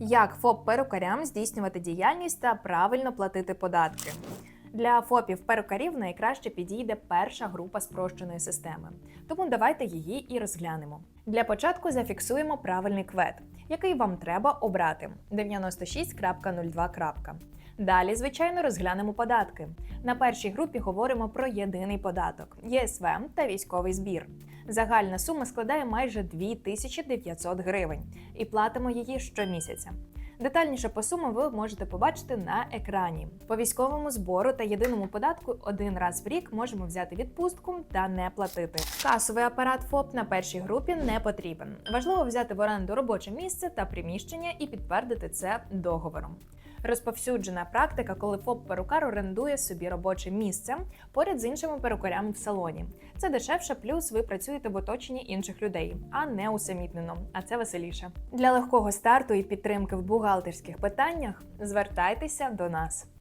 Як ФОП перукарям здійснювати діяльність та правильно платити податки? Для ФОПів перукарів найкраще підійде перша група спрощеної системи. Тому давайте її і розглянемо. Для початку зафіксуємо правильний квет, який вам треба обрати 96.02. Далі, звичайно, розглянемо податки. На першій групі говоримо про єдиний податок ЄСВ та військовий збір. Загальна сума складає майже 2900 гривень, і платимо її щомісяця. Детальніше по сумам ви можете побачити на екрані. По військовому збору та єдиному податку один раз в рік можемо взяти відпустку та не платити. Касовий апарат ФОП на першій групі не потрібен. Важливо взяти в оренду робоче місце та приміщення і підтвердити це договором. Розповсюджена практика, коли ФОП-перукар орендує собі робоче місце поряд з іншими перукарями в салоні. Це дешевше, плюс ви працюєте в оточенні інших людей, а не усамітнено. А це веселіше. Для легкого старту і підтримки в бухгалтерських питаннях звертайтеся до нас.